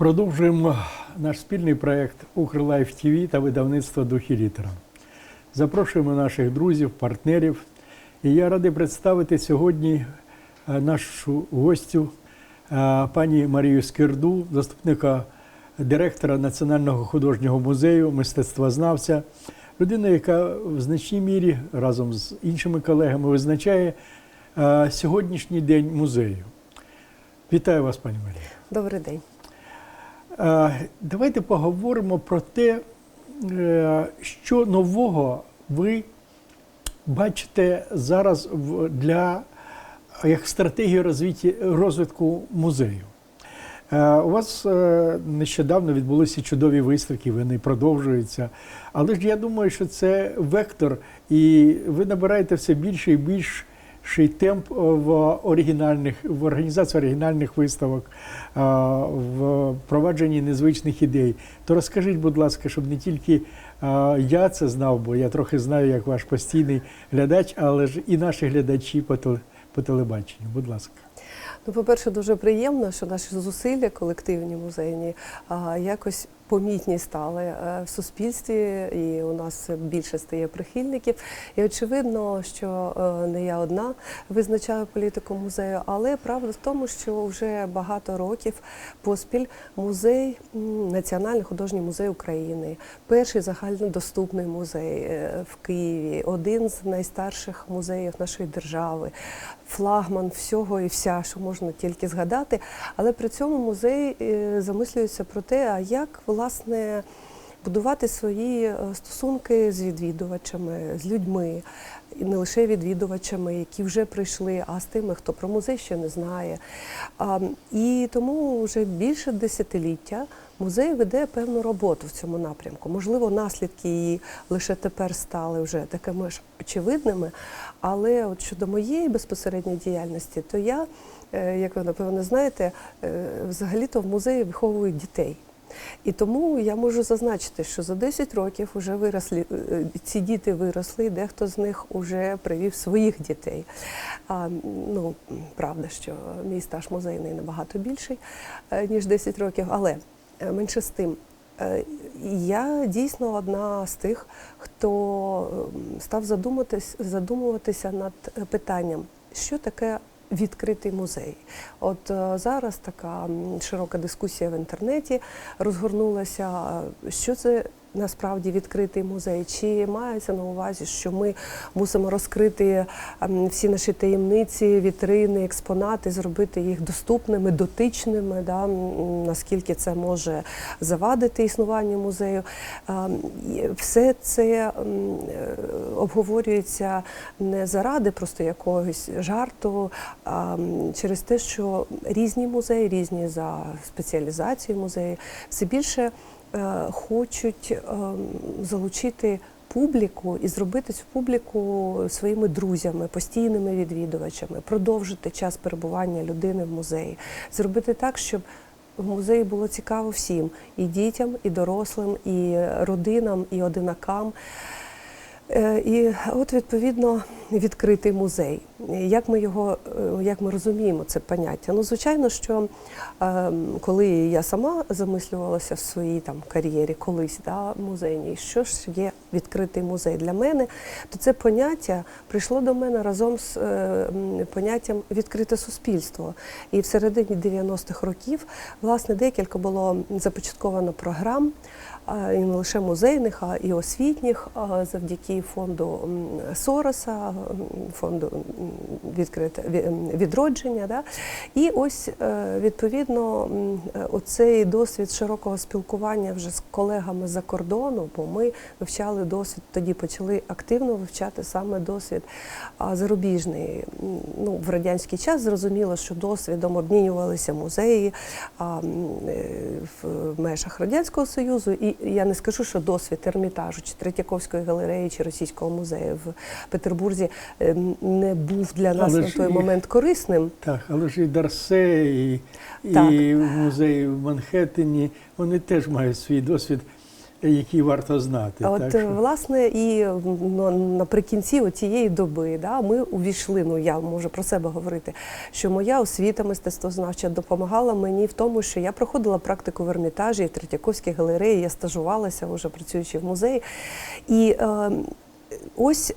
Продовжуємо наш спільний проєкт Укрлайф ТВ та видавництво Духі літера. Запрошуємо наших друзів, партнерів. І я радий представити сьогодні е, нашу гостю е, пані Марію Скирду, заступника директора Національного художнього музею, мистецтвознавця, людина, яка в значній мірі разом з іншими колегами визначає е, сьогоднішній день музею. Вітаю вас, пані Марія. Добрий день. Е, Давайте поговоримо про те, е, що нового ви бачите зараз для як стратегію розвитку музею. Е, У вас нещодавно відбулися чудові виставки, вони продовжуються. Але ж я думаю, що це вектор, і ви набираєте все більше і більший темп в оригінальних в організації оригінальних виставок, в провадженні незвичних ідей. То розкажіть, будь ласка, щоб не тільки я це знав, бо я трохи знаю, як ваш постійний глядач, але ж і наші глядачі по теле- по телебаченню. Будь ласка. Ну, по-перше, дуже приємно, що наші зусилля колективні музейні а, якось помітні стали е, в суспільстві, і у нас більше стає прихильників. І очевидно, що е, не я одна визначаю політику музею, але правда в тому, що вже багато років поспіль музей, Національний художній музей України, перший загальнодоступний музей е, в Києві, один з найстарших музеїв нашої держави, флагман всього і вся, що можна тільки згадати. Але при цьому музей замислюється про те, а як власне будувати свої е, стосунки з відвідувачами, з людьми. І не лише відвідувачами, які вже прийшли, а з тими, хто про музей ще не знає. І тому вже більше десятиліття музей веде певну роботу в цьому напрямку. Можливо, наслідки її лише тепер стали вже такими ж очевидними. Але от щодо моєї безпосередньої діяльності, то я, е, як ви напевно знаєте, е, взагалі-то в музеї виховую дітей. І тому я можу зазначити, що за 10 років вже виросли е, ці діти виросли, дехто з них вже привів своїх дітей. А, ну, правда, що мій стаж музейний набагато більший, е, ніж 10 років, але е, менше з тим. е, Я дійсно одна з тих, хто став задумуватися над е, питанням, що таке відкритий музей. От е, зараз така широка дискусія в інтернеті розгорнулася, е, що це. Насправді відкритий музей, чи мається на увазі, що ми мусимо розкрити ем, всі наші таємниці, вітрини, експонати, зробити їх доступними, дотичними, да, наскільки це може завадити існуванню музею. Ем, Все це е, обговорюється не заради просто якогось жарту, а через те, що різні музеї, різні за спеціалізацією музеї, все більше хочуть ем, залучити публіку і зробити цю публіку своїми друзями, постійними відвідувачами, продовжити час перебування людини в музеї, зробити так, щоб в музеї було цікаво всім і дітям, і дорослим, і родинам, і одинакам. Е, І от відповідно відкритий музей. Як ми його, е, як ми розуміємо це поняття? Ну, звичайно, що е, коли я сама замислювалася в своїй там кар'єрі колись да, музейній, що ж є відкритий музей для мене, то це поняття прийшло до мене разом з е, поняттям відкрите суспільство. І в середині 90-х років власне декілька було започатковано програм і не лише музейних, а і освітніх, а, фонду Сороса, фонду відкрите відродження. Да? І ось е, відповідно е, оцей досвід широкого спілкування вже з колегами за кордону, бо ми вивчали досвід, тоді почали активно вивчати саме досвід зарубіжний. Ну, в радянський час зрозуміло, що досвідом обмінювалися музеї е, в межах Радянського Союзу. І я не скажу, що досвід Ермітажу чи Третьяковської галереї чи Російського музею в Петербурзі е, не був для нас Але на той і- момент корисним. Так, але ж і Дарсе, і, і музей в Манхеттені, вони теж мають свій досвід які варто знати. От так що- власне і ну, наприкінці цієї доби да, ми увійшли. Ну я можу про себе говорити, що моя освіта мистецтвознавча допомагала мені в тому, що я проходила практику в Ермітажі, в Третьяковській галереї, я стажувалася вже працюючи в музеї. І е, ось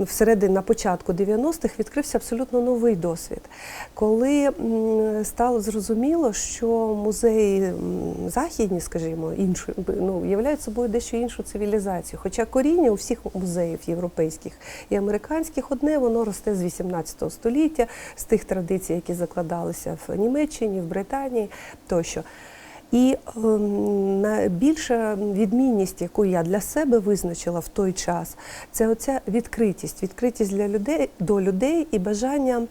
всередині на початку 90-х відкрився абсолютно новий досвід, коли стало зрозуміло, що музеї західні, скажімо, інші, ну, являють собою дещо іншу цивілізацію. Хоча коріння у всіх музеїв європейських і американських одне, воно росте з 18 століття, з тих традицій, які закладалися в Німеччині, в Британії тощо. І ем, найбільша відмінність, яку я для себе визначила в той час, це оця відкритість, відкритість для людей до людей і бажання.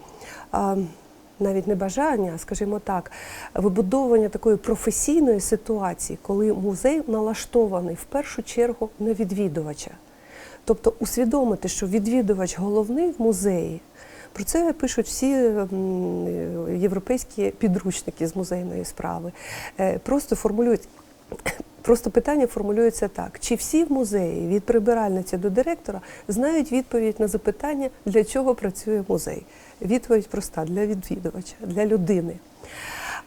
навіть не бажання, скажімо так, вибудовування такої професійної ситуації, коли музей налаштований в першу чергу на відвідувача. Тобто усвідомити, що відвідувач головний в музеї. Про це пишуть всі європейські підручники з музейної справи. Е, Просто формулюють. Просто питання формулюється так: чи всі в музеї від прибиральниці до директора знають відповідь на запитання, для чого працює музей? Відповідь проста для відвідувача, для людини.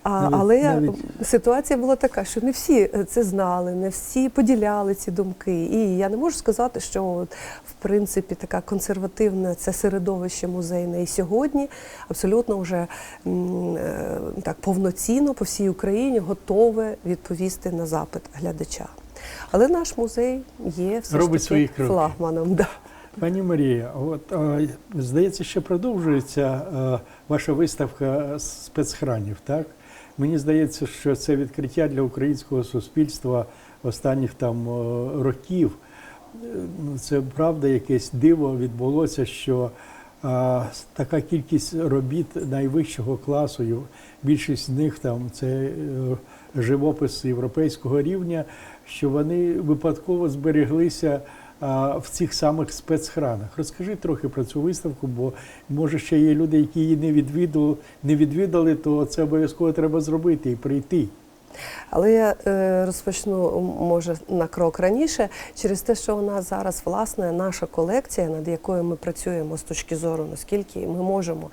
А, Навіть- але навіть- ситуація була така, що не всі е, це знали, не всі поділяли ці думки. І я не можу сказати, що от, в принципі така консервативна це середовище музейне і сьогодні абсолютно вже м, е, так повноцінно по всій Україні готове відповісти на запит глядача. Але наш музей є все Робить ж таки флагманом. Да. Пані Марія, от здається, ще продовжується е, ваша виставка спецхранів, так? Мені здається, що це відкриття для українського суспільства останніх там років. Ну, Це правда, якесь диво відбулося, що е, така кількість робіт найвищого класу, більшість з них там це е, живопис європейського рівня, що вони випадково збереглися а, в цих самих спецхранах. Розкажи трохи про цю виставку, бо може ще є люди, які її не відвідали, не відвідали, то це обов'язково треба зробити і прийти. Але я е, розпочну може на крок раніше через те, що у нас зараз власне наша колекція, над якою ми працюємо з точки зору, наскільки ми можемо ем,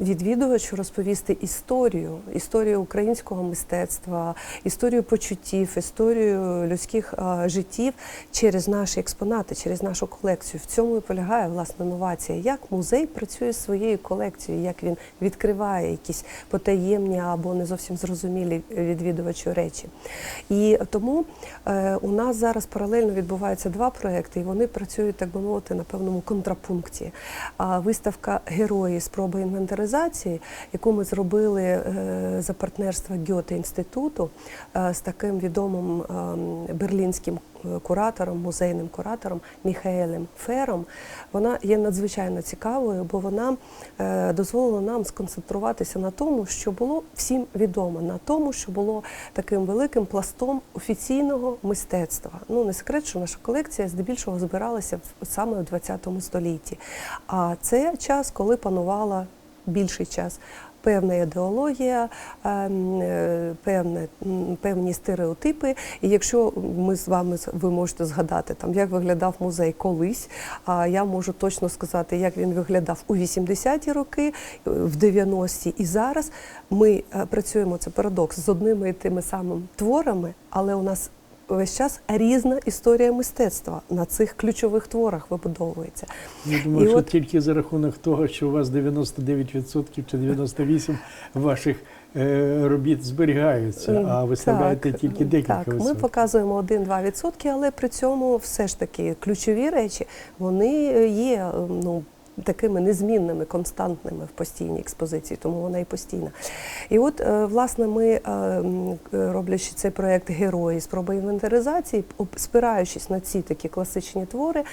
відвідувачу розповісти історію, історію українського мистецтва, історію почуттів, історію людських е, життів через наші експонати, через нашу колекцію. В цьому і полягає власне новація. Як музей працює з своєю колекцією, як він відкриває якісь потаємні або не зовсім зрозумілі відвідувачу речі. І тому е, у нас зараз паралельно відбуваються два проекти, і вони працюють, так би мовити, на певному контрапункті. Виставка Герої спроби інвентаризації, яку ми зробили е, за партнерства Гьоте інституту е, з таким відомим е, берлінським куратором, музейним куратором Міхаелем Фером, вона є надзвичайно цікавою, бо вона дозволила нам сконцентруватися на тому, що було всім відомо, на тому, що було таким великим пластом офіційного мистецтва. Ну не секрет, що наша колекція здебільшого збиралася саме у ХХ столітті. А це час, коли панувала більший час. Певна ідеологія, ем, е, певне, певні стереотипи. І якщо ми з вами ви можете згадати, там як виглядав музей колись, а я можу точно сказати, як він виглядав у 80-ті роки, е, в 90-ті і зараз. Ми е, працюємо це парадокс з одними і тими самими творами, але у нас весь час різна історія мистецтва на цих ключових творах вибудовується. Я думаю, І що от- тільки за рахунок того, що у вас 99% чи 98% ваших е, робіт зберігаються, а виставляєте Так, тільки декілька Так, ми показуємо 1-2 відсотки, але при цьому все ж таки ключові речі вони є е, ну. Такими незмінними, константними в постійній експозиції, тому вона і постійна. І от, е, власне, ми, е, е, роблячи цей проєкт Герої спроби інвентаризації, спираючись на ці такі класичні твори,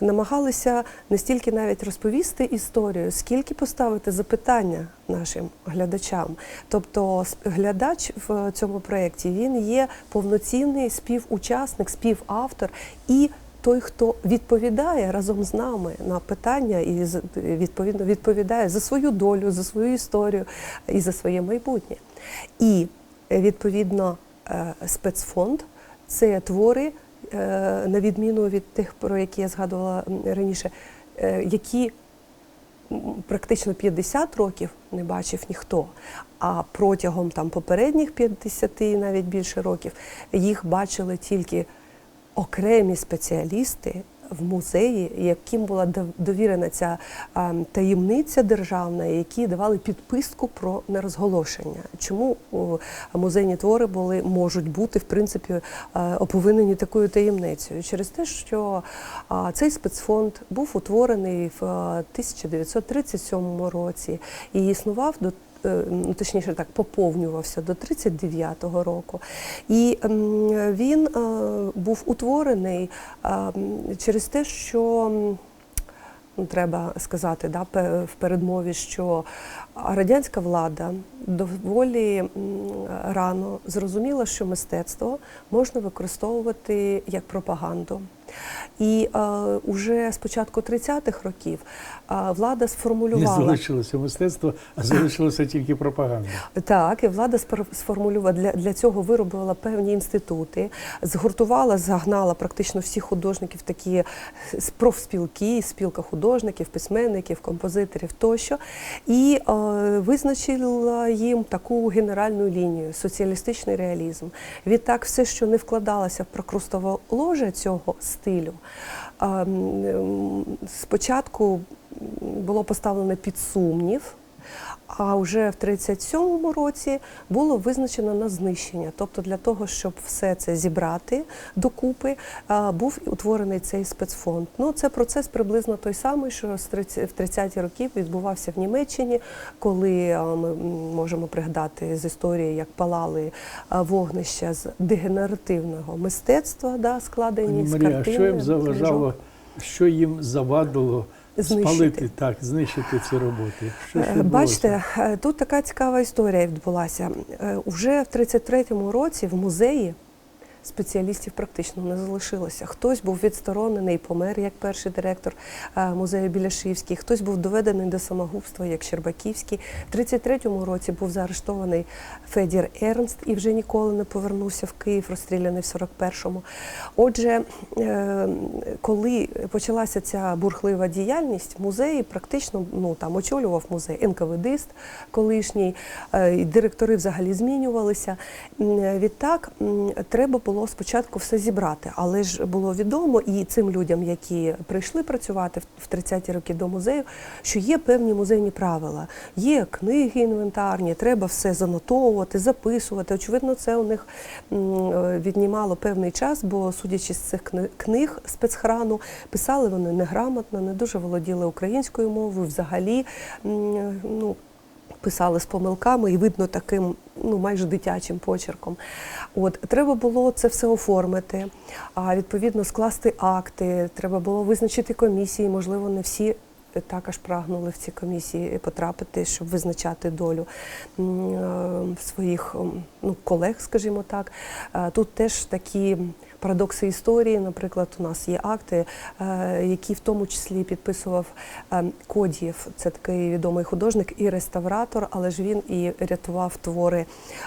намагалися не стільки навіть розповісти історію, скільки поставити запитання нашим глядачам. Тобто глядач в цьому проєкті він є повноцінний співучасник, співавтор і той, хто відповідає разом з нами на питання і відповідно відповідає за свою долю, за свою історію і за своє майбутнє. І відповідно е, спецфонд Це твори, е, на відміну від тих, про які я згадувала раніше, е, які практично 50 років не бачив ніхто. А протягом там попередніх 50 і навіть більше років їх бачили тільки окремі спеціалісти в музеї, яким була довірена ця таємниця державна, які давали підписку про нерозголошення. Чому музейні твори були можуть бути в принципі е, оповинені такою таємницею? Через те, що цей спецфонд був утворений в е, 1937 році і існував до е, точніше так, поповнювався до 39-го року. І ем, він е, був утворений е, через те, що ну, треба сказати да, в передмові, що радянська влада доволі рано зрозуміла, що мистецтво можна використовувати як пропаганду. І е, уже з початку 30-х років е, влада Не сформулювала залишилося мистецтво, а залишилося тільки пропаганда. так, і влада сформулювала для, для цього виробила певні інститути, згуртувала, загнала практично всіх художників такі профспілки, спілка художників, письменників, композиторів тощо, і е, визначила їм таку генеральну лінію соціалістичний реалізм. Відтак, все, що не вкладалося в прокрустово ложе цього стилю, е, спочатку було поставлено під сумнів. А вже в 37-му році було визначено на знищення. Тобто для того, щоб все це зібрати докупи, був утворений цей спецфонд. Ну, це процес приблизно той самий, що з 30 в 30-ті роки відбувався в Німеччині, коли ми можемо пригадати з історії, як палали вогнища з дегенеративного мистецтва, да, складені Пані з Марія, а що їм заважало, що їм завадило Знищити. спалити, так, знищити ці роботи? Що ж Е. Бачите, е, тут така цікава історія відбулася. Е, Уже в 33-му році в музеї спеціалістів практично не залишилося. Хтось був відсторонений помер як перший директор е, музею Біляшівський, хтось був доведений до самогубства, як Щербаківський. В 33-му році був заарештований Федір Ернст і вже ніколи не повернувся в Київ, розстріляний в 41-му. Отже, е, коли почалася ця бурхлива діяльність, музеї практично ну там очолював музей НКВДист колишній, е, директори взагалі змінювалися. Відтак треба було спочатку все зібрати, але ж було відомо і цим людям, які прийшли працювати в- в 30-ті роки до музею, що є певні музейні правила, є книги інвентарні, треба все занотовувати, записувати. Очевидно, це у них е, віднімало певний час, бо судячи з цих книг спецхрану, писали вони неграмотно, не дуже володіли українською мовою, взагалі ну, писали з помилками і видно таким ну майже дитячим почерком. От треба було це все оформити, а відповідно скласти акти. Треба було визначити комісії. Можливо, не всі. Також прагнули в ці комісії потрапити, щоб визначати долю е, своїх ну, колег, скажімо так. Тут теж такі парадокси історії. Наприклад, у нас є акти, е, які в тому числі підписував е, Кодієв. Це такий відомий художник і реставратор, але ж він і рятував твори.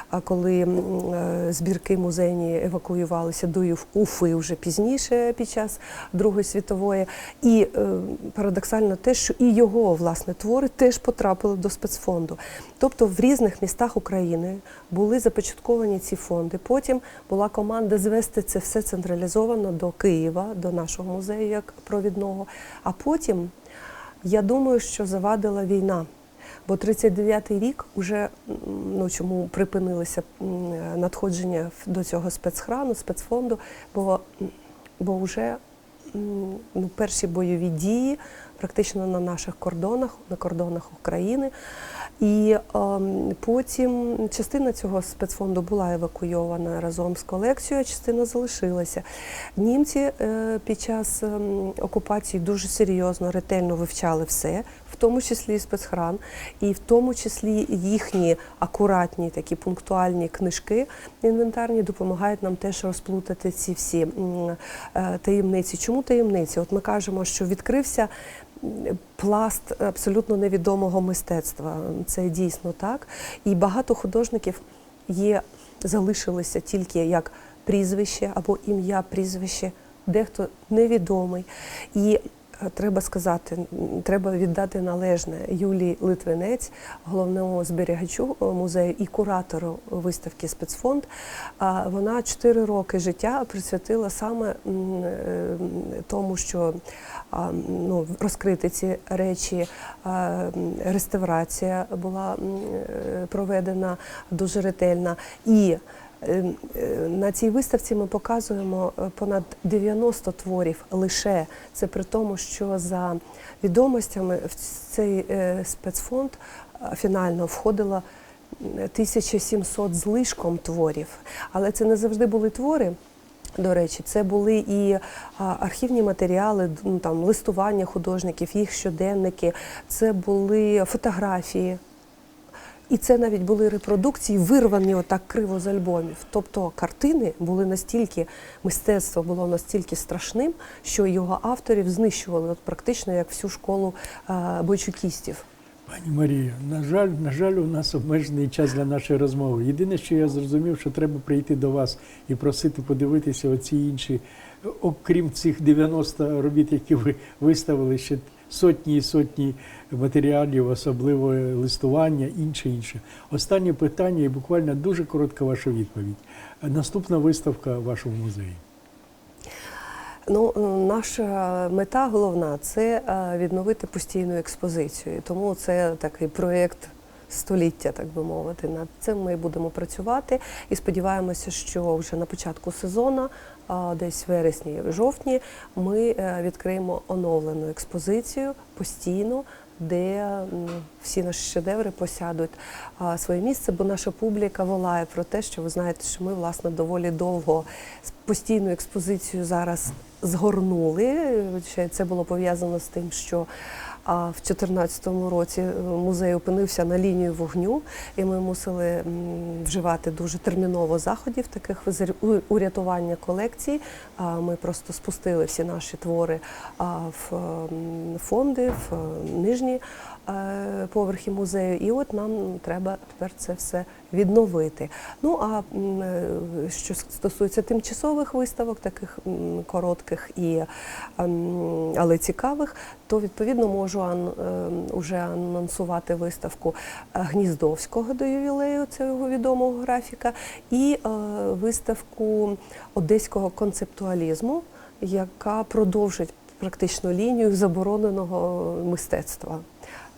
А коли е, збірки музейні евакуювалися до Уфи вже пізніше під час Другої світової. І е, парадоксально те, що і його власне твори теж потрапили до спецфонду. Тобто в різних містах України були започатковані ці фонди. Потім була команда звести це все централізовано до Києва, до нашого музею як провідного. А потім я думаю, що завадила війна. Бо 39-й рік вже ну чому припинилися надходження до цього спецхрану, спецфонду, бо, бо вже ну, перші бойові дії практично на наших кордонах, на кордонах України. І ем, потім частина цього спецфонду була евакуйована разом з колекцією, а частина залишилася. Німці е, під час ем, окупації дуже серйозно, ретельно вивчали все, в тому числі і спецхран, і в тому числі їхні акуратні такі пунктуальні книжки інвентарні допомагають нам теж розплутати ці всі е, таємниці. Чому таємниці? От ми кажемо, що відкрився пласт абсолютно невідомого мистецтва. Це дійсно так. І багато художників є, залишилися тільки як прізвище або ім'я прізвище, дехто невідомий. І треба сказати, треба віддати належне Юлії Литвинець, головному зберігачу е, музею і куратору виставки спецфонд. Вона 4 роки життя присвятила саме е, тому, що ну, розкрити ці речі. Реставрація була е, проведена дуже ретельна. І на цій виставці ми показуємо е, понад 90 творів лише. Це при тому, що за відомостями в цей е, спецфонд е, фінально входило м, 1700 з лишком творів. Але це не завжди були твори. До речі, це були і архівні матеріали, ну, там листування художників, їх щоденники, це були фотографії. І це навіть були репродукції, вирвані отак криво з альбомів. Тобто картини були настільки, мистецтво було настільки страшним, що його авторів знищували от практично як всю школу а, бойчукістів. Пані Марія, на жаль, на жаль, у нас обмежений час для нашої розмови. Єдине, що я зрозумів, що треба прийти до вас і просити подивитися оці інші, окрім цих 90 робіт, які ви виставили, ще сотні і сотні матеріалів, особливо листування, інше інше. Останнє питання і буквально дуже коротка ваша відповідь. Наступна виставка вашому музеї. Ну, е, наша мета головна це е, відновити постійну експозицію. Тому це такий проєкт століття, так би мовити. Над цим ми будемо працювати і сподіваємося, що вже на початку сезону, десь в вересні, жовтні, ми е, відкриємо оновлену експозицію постійну. Де всі наші шедеври посядуть своє місце, бо наша публіка волає про те, що ви знаєте, що ми власне доволі довго постійну експозицію зараз згорнули. Це було пов'язано з тим, що а, в 2014 році е, музей опинився на лінію вогню, і ми мусили вживати дуже терміново заходів, таких урятування колекцій. Ми просто спустили всі наші твори в фонди, в е, нижні поверхи музею. І от нам треба тепер це все відновити. Ну а е, що стосується тимчасових виставок, таких коротких і ем, але цікавих, то відповідно можу ем, уже анонсувати виставку е, Гніздовського до ювілею, цього відомого графіка, і е, виставку одеського концептуалізму, яка продовжить практично лінію забороненого мистецтва.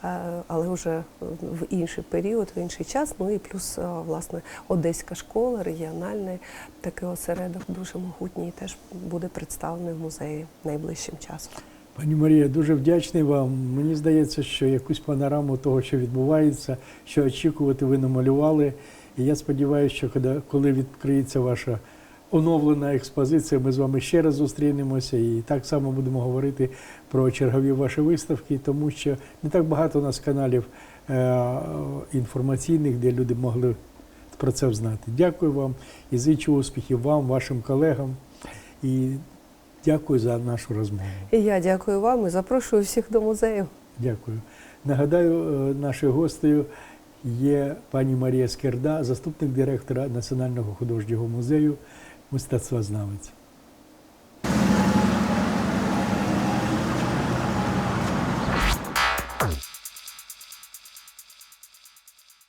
Е, Але вже в інший період, в інший час. Ну і плюс е, власне одеська школа, регіональний такий осередок дуже могутній, теж буде представлений в музеї найближчим часом. Пані Марія, дуже вдячний вам. Мені здається, що якусь панораму того, що відбувається, що очікувати, ви намалювали. І я сподіваюся, що коли відкриється ваша оновлена експозиція, ми з вами ще раз зустрінемося і так само будемо говорити про чергові ваші виставки, тому що не так багато у нас каналів е, інформаційних, де люди могли про це взнати. Дякую вам і зичу успіхів вам, вашим колегам. І дякую за нашу розмову. І я дякую вам і запрошую всіх до музею. Дякую. Нагадаю, е, нашою гостею є пані Марія Скерда, заступник директора Національного художнього музею мистецтвознавець.